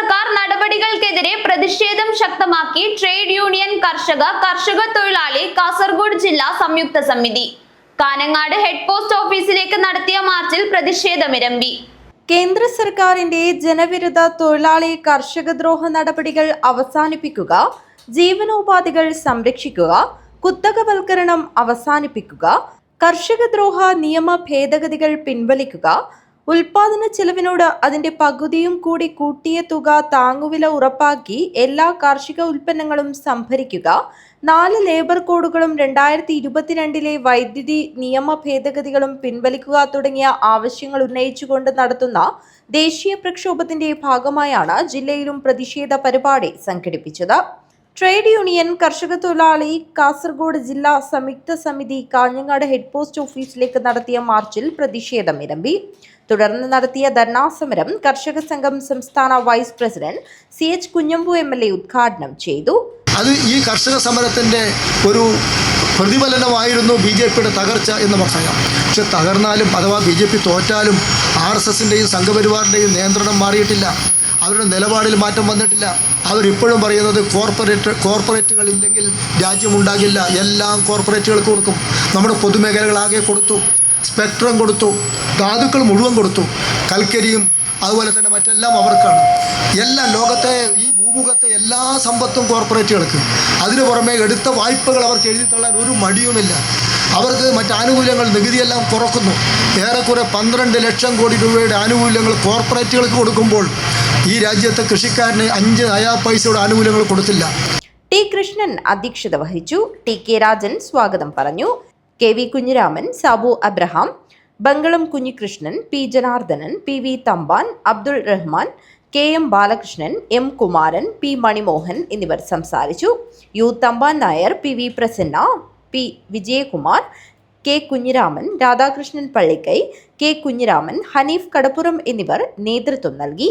സർക്കാർ നടപടികൾക്കെതിരെ പ്രതിഷേധം ശക്തമാക്കി ട്രേഡ് യൂണിയൻ കർഷക കർഷക തൊഴിലാളി കാസർഗോഡ് ജില്ലാ സംയുക്ത സമിതി. കാനങ്ങാട് ഹെഡ് പോസ്റ്റ് ഓഫീസിലേക്ക് നടത്തിയ മാർച്ചിൽ പ്രതിഷേധമിരമ്പി കേന്ദ്ര സർക്കാരിന്റെ ജനവിരുദ്ധ തൊഴിലാളി കർഷക ദ്രോഹ നടപടികൾ അവസാനിപ്പിക്കുക ജീവനോപാധികൾ സംരക്ഷിക്കുക കുത്തകവൽക്കരണം അവസാനിപ്പിക്കുക കർഷകദ്രോഹ നിയമ ഭേദഗതികൾ പിൻവലിക്കുക ഉൽപാദന ചെലവിനോട് അതിന്റെ പകുതിയും കൂടി കൂട്ടിയ തുക താങ്ങുവില ഉറപ്പാക്കി എല്ലാ കാർഷിക ഉൽപ്പന്നങ്ങളും സംഭരിക്കുക. നാല് ലേബർ കോഡുകളും രണ്ടായിരത്തി ഇരുപത്തിരണ്ടിലെ വൈദ്യുതി നിയമ ഭേദഗതികളും പിൻവലിക്കുക തുടങ്ങിയ ആവശ്യങ്ങൾ ഉന്നയിച്ചുകൊണ്ട് നടത്തുന്ന ദേശീയ പ്രക്ഷോഭത്തിന്റെ ഭാഗമായാണ് ജില്ലയിലും പ്രതിഷേധ പരിപാടി സംഘടിപ്പിച്ചത്. ട്രേഡ് യൂണിയൻ കർഷക തൊഴിലാളി കാസർഗോഡ് ജില്ലാ സംയുക്ത സമിതി കാഞ്ഞങ്ങാട് ഹെഡ് പോസ്റ്റ് ഓഫീസിലേക്ക് നടത്തിയ മാർച്ചിൽ പ്രതിഷേധം ഇരമ്പി തുടർന്ന് നടത്തിയ ധർണാസമരം കർഷക സംഘം സംസ്ഥാന vice president C H Kunhambu M L A ഉദ്ഘാടനം ചെയ്തു. അത് ഈ കർഷക സമരത്തിന്റെ ഒരു പ്രതിഫലനമായിരുന്നു ബി ജെ പിയുടെ തകർച്ച എന്ന് പറയാം. പക്ഷെ തകർന്നാലും അഥവാ ബി ജെ പി തോറ്റാലും ആർ എസ് എസിന്റെയും സംഘപരിവാറിന്റെയും നിയന്ത്രണം മാറിയിട്ടില്ല. അവരുടെ നിലപാടിൽ മാറ്റം വന്നിട്ടില്ല. അവരിപ്പോഴും പറയുന്നത് കോർപ്പറേറ്റ് കോർപ്പറേറ്റുകൾ ഇല്ലെങ്കിൽ രാജ്യമുണ്ടാകില്ല. എല്ലാം കോർപ്പറേറ്റുകൾക്ക് കൊടുക്കും. നമ്മുടെ പൊതുമേഖലകളാകെ കൊടുത്തു. സ്പെക്ട്രം കൊടുത്തു. ധാതുക്കൾ മുഴുവൻ കൊടുത്തു. കൽക്കരിയും അതുപോലെ തന്നെ മറ്റെല്ലാം അവർക്കാണ്. എല്ലാ ലോകത്തെ ഈ ഭൂമുഖത്തെ എല്ലാ സമ്പത്തും കോർപ്പറേറ്റുകൾക്ക് അതിനു പുറമെ എടുത്ത വായ്പകൾ അവർക്ക് എഴുതി തള്ളാൻ ഒരു മടിയുമില്ല. അവർക്ക് മറ്റ് ആനുകൂല്യങ്ങൾ നികുതിയെല്ലാം കുറക്കുന്നു. ഏറെക്കുറെ പന്ത്രണ്ട് ലക്ഷം കോടി രൂപയുടെ ആനുകൂല്യങ്ങൾ കോർപ്പറേറ്റുകൾക്ക് കൊടുക്കുമ്പോൾ ഈ രാജ്യത്തെ കൃഷിക്കാരന് അഞ്ച് അയാ പൈസയുടെ ആനുകൂല്യങ്ങൾ കൊടുത്തില്ല. ടി കൃഷ്ണൻ അധ്യക്ഷത വഹിച്ചു. ടി കെ രാജൻ സ്വാഗതം പറഞ്ഞു. K V Kunhiraman Sabu Abraham Bangalam Kunhikrishnan P Janardhanan P V Thampan Abdul Rahman K M Balakrishnan M Kumaran P Manimohan എന്നിവർ സംസാരിച്ചു. U Thampan Nair P V Prasanna P Vijayakumar K Kunhiraman Radhakrishnan Pallikkai K Kunhiraman Hanif Kadappuram എന്നിവർ നേതൃത്വം നൽകി.